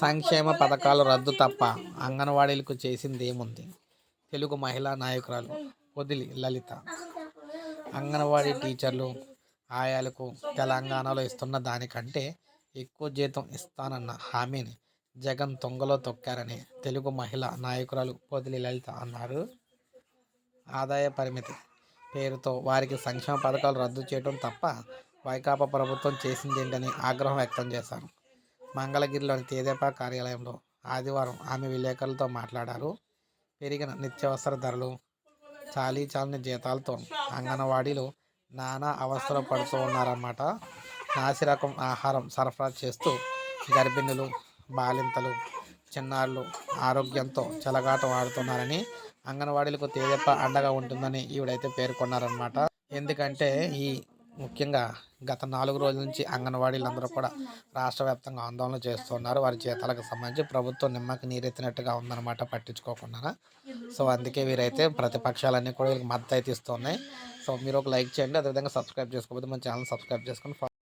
సంక్షేమ పథకాలు రద్దు తప్ప అంగన్వాడీలకు చేసింది ఏముంది తెలుగు మహిళా నాయకురాలు వదిలి లలిత. అంగన్వాడీ టీచర్లు ఆయాలకు తెలంగాణలో ఇస్తున్న దానికంటే ఎక్కువ జీతం ఇస్తానన్న హామీని జగన్ తొంగలో తొక్కారని తెలుగు మహిళా నాయకురాలు పొదిలి లలిత అన్నారు. ఆదాయ పరిమితి పేరుతో వారికి సంక్షేమ పథకాలు రద్దు చేయడం తప్ప వైకాపా ప్రభుత్వం చేసిందేంటని ఆగ్రహం వ్యక్తం చేశారు. మంగళగిరిలోని తేదేపా కార్యాలయంలో ఆదివారం ఆమె విలేకరులతో మాట్లాడారు. పెరిగిన నిత్యావసర ధరలు చాలీ చాలని జీతాలతో అంగన్వాడీలు నానా అవస్థలు పడుతూ ఉన్నారన్నమాట. నాసిరకం ఆహారం సరఫరా చేస్తూ గర్భిణులు బాలింతలు చిన్నారులు ఆరోగ్యంతో చెలగాట ఆడుతున్నారని అంగన్వాడీలకు తేదెప్ప అండగా ఉంటుందని ఈవిడైతే పేర్కొన్నారనమాట ఎందుకంటే ఈ ముఖ్యంగా గత నాలుగు రోజుల నుంచి అంగన్వాడీలందరూ కూడా రాష్ట్ర వ్యాప్తంగా ఆందోళన చేస్తున్నారు వారి జీతాలకు సంబంధించి ప్రభుత్వం నిమ్మకి నీరెత్తినట్టుగా ఉందన్నమాట పట్టించుకోకుండా. సో అందుకే వీరైతే ప్రతిపక్షాలన్నీ కూడా వీళ్ళకి మద్దతు అయితే ఇస్తున్నాయి. సో మీరు ఒక లైక్ చేయండి అదేవిధంగా సబ్స్క్రైబ్ చేసుకోకపోతే మన ఛానల్ సబ్స్క్రైబ్ చేసుకొని